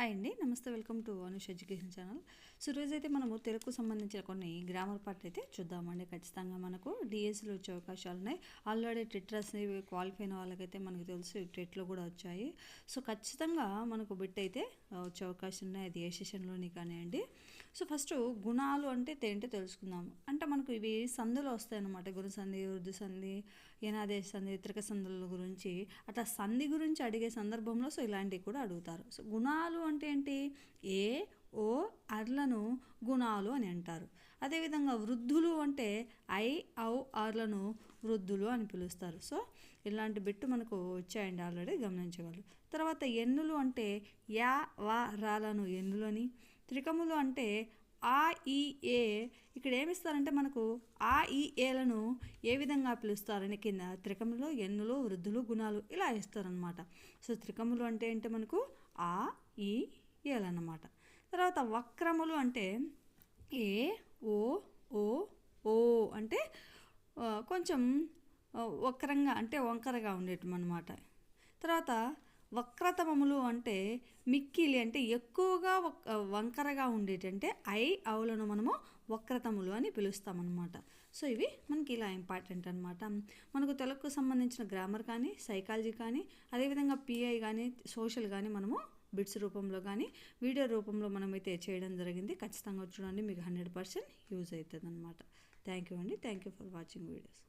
Hi అండి. నమస్తే welcome to Anush education channel. So ఈరోజు అయితే మనము తెలుగుకు సంబంధించిన కొన్ని గ్రామర్ పార్ట్ అయితే చూద్దామండి. ఖచ్చితంగా మనకు డిఎస్సీలో వచ్చే అవకాశాలు ఉన్నాయి. ఆల్రెడీ టెట్రస్ క్వాలిఫై అయిన వాళ్ళకైతే మనకు తెలుసు టెట్లో కూడా వచ్చాయి. సో ఖచ్చితంగా మనకు బిట్ అయితే వచ్చే అవకాశం ఉన్నాయి. అది ఏ సెషన్లోని కానివ్వండి. సో ఫస్ట్ గుణాలు అంటే ఏంటో తెలుసుకుందాము అంటే మనకు ఇవి సందులు వస్తాయన్నమాట. గురు సంధి ఉర్దు సంధి ఏనాదేశ సంధి త్రిక సంధుల గురించి. అట్లా సంధి గురించి అడిగే సందర్భంలో సో ఇలాంటివి కూడా అడుగుతారు. సో గుణాలు అంటే ఏంటి? ఏ ఓ అర్లను గుణాలు అని అంటారు. అదేవిధంగా వృద్ధులు అంటే ఐ ఔ ఆర్లను వృద్ధులు అని పిలుస్తారు. సో ఇలాంటి బిట్టు మనకు వచ్చాయండి ఆల్రెడీ గమనించగలరు. తర్వాత ఎన్నులు అంటే యా వా రాలను ఎన్నులు అని. త్రికములు అంటే ఆ ఈ ఏ. ఇక్కడ ఏమిస్తారంటే మనకు ఆ ఈ ఏలను ఏ విధంగా పిలుస్తారని కింద త్రికములు ఎన్నులు వృద్ధులు గుణాలు ఇలా ఇస్తారనమాట సో త్రికములు అంటే ఏంటి మనకు? ఆ ఈ ఏలన్నమాట తర్వాత వక్రములు అంటే ఏ ఓ ఓ ఓ అంటే కొంచెం వక్రంగా అంటే వంకరగా ఉండేటం అనమాట తర్వాత వక్రతమములు అంటే మిక్కిలి అంటే ఎక్కువగా వంకరగా ఉండేటంటే ఐ అవులను మనము వక్రతములు అని పిలుస్తామన్నమాట. సో ఇవి మనకి ఇలా ఇంపార్టెంట్ అనమాట మనకు తెలుగుకు సంబంధించిన గ్రామర్ కానీ సైకాలజీ కానీ అదేవిధంగా పిఐ కానీ సోషల్ కానీ మనము బిట్స్ రూపంలో కానీ వీడియో రూపంలో మనమైతే చేయడం జరిగింది. ఖచ్చితంగా చూడండి మీకు హండ్రెడ్ పర్సెంట్ యూజ్ అవుతుంది అనమాట థ్యాంక్ యూ అండి. Thank you for watching videos.